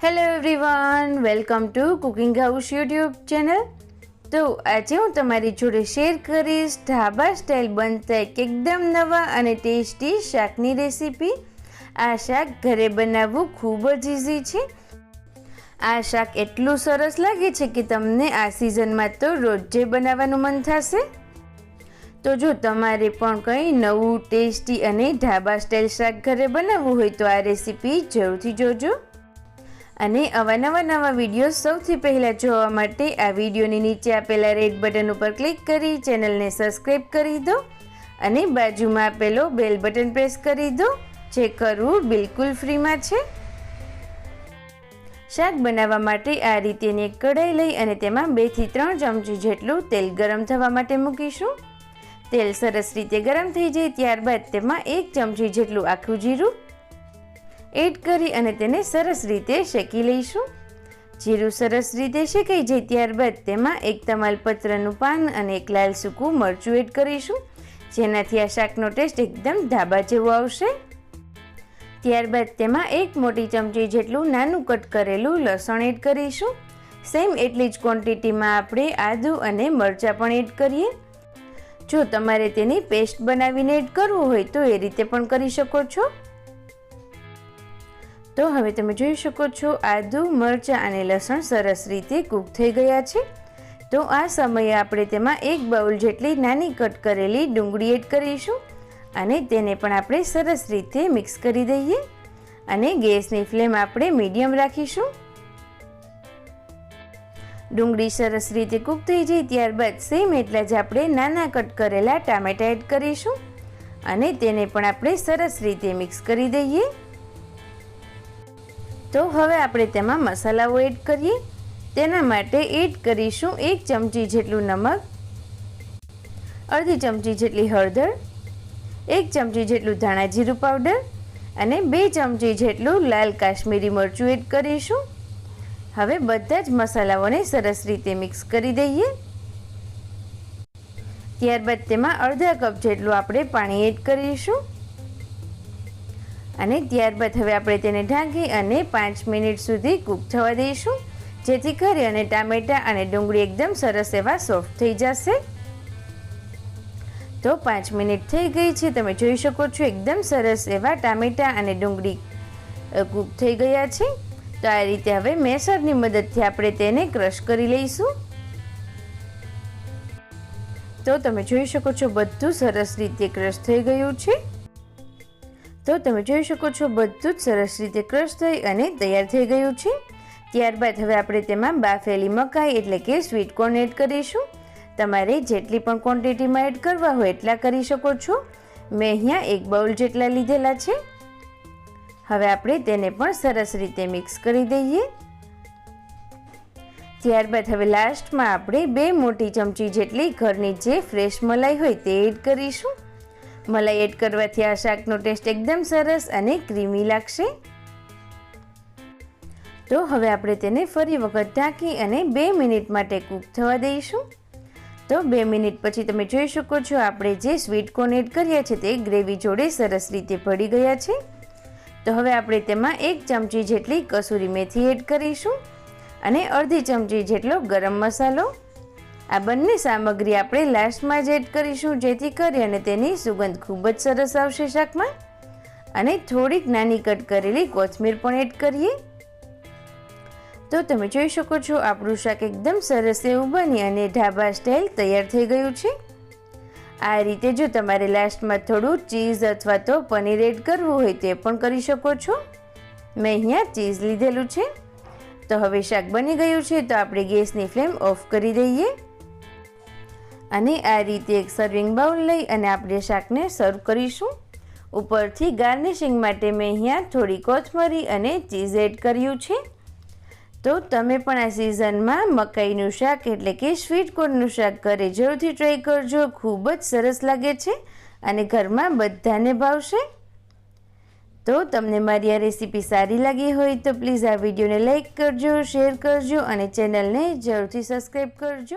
Hello everyone welcome to cooking house YouTube channel તો આજે હું તમારી જોડે શેર કરીશ ઢાબા સ્ટાઇલ બનતા એક એકદમ નવા અને ટેસ્ટી શાકની રેસીપી આ શાક ઘરે બનાવવું ખૂબ જ ઇઝી છે. આ શાક એટલું સરસ લાગે છે કે તમને આ સિઝનમાં તો રોજે બનાવવાનું મન થશે. તો જો તમારે પણ કંઈ નવું ટેસ્ટી અને ઢાબા સ્ટાઇલ શાક ઘરે બનાવવું હોય તો આ રેસીપી જરૂરથી જોજો. અને અવાનવા નવા વીડિયો સૌથી પહેલાં જોવા માટે આ વિડીયોની નીચે આપેલા રેડ બટન ઉપર ક્લિક કરી ચેનલને સબસ્ક્રાઈબ કરી દો અને બાજુમાં આપેલો બેલ બટન પ્રેસ કરી દો, જે કરવું બિલકુલ ફ્રીમાં છે. શાક બનાવવા માટે આ રીતેની એક કઢાઈ લઈ અને તેમાં બેથી ત્રણ ચમચી જેટલું તેલ ગરમ થવા માટે મૂકીશું. તેલ સરસ રીતે ગરમ થઈ જાય ત્યારબાદ તેમાં એક ચમચી જેટલું આખું જીરું એડ કરી અને તેને સરસ રીતે શેકી લઈશું. જીરું સરસ રીતે શેકાઈ જાય ત્યારબાદ તેમાં એક તમાલપત્રનું પાન અને એક લાલ સૂકું મરચું એડ કરીશું, જેનાથી આ શાકનો ટેસ્ટ એકદમ ધાબા જેવો આવશે. ત્યારબાદ તેમાં એક મોટી ચમચી જેટલું નાનું કટ કરેલું લસણ એડ કરીશું. સેમ એટલી જ ક્વોન્ટિટીમાં આપણે આદુ અને મરચાં પણ એડ કરીએ. જો તમારે તેની પેસ્ટ બનાવીને એડ કરવું હોય તો એ રીતે પણ કરી શકો છો. તો હવે તમે જોઈ શકો છો, આદુ, મરચાં અને લસણ સરસ રીતે કૂક થઈ ગયા છે. તો આ સમયે આપણે તેમાં એક બાઉલ જેટલી નાની કટ કરેલી ડુંગળી એડ કરીશું અને તેને પણ આપણે સરસ રીતે મિક્સ કરી દઈએ અને ગેસની ફ્લેમ આપણે મીડિયમ રાખીશું. ડુંગળી સરસ રીતે કૂક થઈ જાય ત્યારબાદ સેમ એટલા જ આપણે નાના કટ કરેલા ટામેટા એડ કરીશું અને તેને પણ આપણે સરસ રીતે મિક્સ કરી દઈએ. તો હવે આપણે તેમાં મસાલાઓ એડ કરીએ. તેના માટે એડ કરીશું એક ચમચી જેટલું નમક, અડધી ચમચી જેટલી હળદર, એક ચમચી જેટલું ધાણા જીરું પાવડર અને બે ચમચી જેટલું લાલ કાશ્મીરી મરચું એડ કરીશું. હવે બધા જ મસાલાઓને સરસ રીતે મિક્સ કરી દઈએ. ત્યારબાદ તેમાં અડધા કપ જેટલું આપણે પાણી એડ કરીશું. અને ત્યારબાદ હવે આપણે તેને ઢાંકી અને પાંચ મિનિટ સુધી કૂક થવા દઈશું. જેથી કરી અને ટામેટાં અને ડુંગળી એકદમ સરસ એવા સોફ્ટ થઈ જશે. તો પાંચ મિનિટ થઈ ગઈ છે. તમે જોઈ શકો છો એકદમ સરસ એવા ટામેટાં અને ડુંગળી કૂક થઈ ગયા છે. તો આ રીતે હવે મેસરની મદદથી આપણે તેને ક્રશ કરી લઈશું. તો તમે જોઈ શકો છો બધું સરસ રીતે ક્રશ થઈ ગયું છે. તો તમે જોઈ શકો છો બધું જ સરસ રીતે ક્રશ થઈ અને તૈયાર થઈ ગયું છે. ત્યારબાદ હવે આપણે તેમાં બાફેલી મકાઈ એટલે કે સ્વીટ કોર્ન એડ કરીશું. તમારે જેટલી પણ ક્વોન્ટિટીમાં એડ કરવા હોય એટલા કરી શકો છો. મેં અહીંયા એક બાઉલ જેટલા લીધેલા છે. હવે આપણે તેને પણ સરસ રીતે મિક્સ કરી દઈએ. ત્યારબાદ હવે લાસ્ટમાં આપણે બે મોટી ચમચી જેટલી ઘરની જે ફ્રેશ મલાઈ હોય તે એડ કરીશું. મલાઈ એડ કરવાથી આ શાકનો ટેસ્ટ એકદમ સરસ અને ક્રીમી લાગશે. તો હવે આપણે તેને ફરી વખત ઢાંકી અને બે મિનિટ માટે કૂક થવા દઈશું. તો બે મિનિટ પછી તમે જોઈ શકો છો આપણે જે સ્વીટ કોર્ન એડ કર્યા છે તે ગ્રેવી જોડે સરસ રીતે ભળી ગયા છે. તો હવે આપણે તેમાં એક ચમચી જેટલી કસૂરી મેથી એડ કરીશું અને અડધી ચમચી જેટલો ગરમ મસાલો આ બંને સામગ્રી આપણે લાસ્ટમાં જ એડ કરીશું, જેથી કરી અને તેની સુગંધ ખૂબ જ સરસ આવશે શાકમાં. અને થોડીક નાની કટ કરેલી કોથમીર પણ એડ કરીએ. તો તમે જોઈ શકો છો, આપણું શાક એકદમ સરસ એવું બની અને ઢાબા સ્ટાઇલ તૈયાર થઈ ગયું છે. આ રીતે જો તમારે લાસ્ટમાં થોડું ચીઝ અથવા તો પનીર એડ કરવું હોય તે પણ કરી શકો છો. મેં અહીંયા ચીઝ લીધેલું છે. તો હવે શાક બની ગયું છે, તો આપણે ગેસની ફ્લેમ ઓફ કરી દઈએ. અને આ રીતે એક સર્વિંગ બાઉલ લઈ અને આપણે શાકને સર્વ કરીશું. ઉપરથી ગાર્નિશિંગ માટે મેં અહીંયા થોડી કોથમરી અને ચીઝ એડ કર્યું છે. તો તમે પણ આ સિઝનમાં મકાઈનું શાક એટલે કે સ્વીટ કોર્નનું શાક ઘરે જરૂરથી ટ્રાય કરજો, ખૂબ જ સરસ લાગે છે અને ઘરમાં બધાને ભાવશે. તો તમને મારી આ રેસીપી સારી લાગી હોય તો પ્લીઝ આ વિડીયોને લાઇક કરજો શેર કરજો અને ચેનલને જરૂરથી સબસ્ક્રાઈબ કરજો.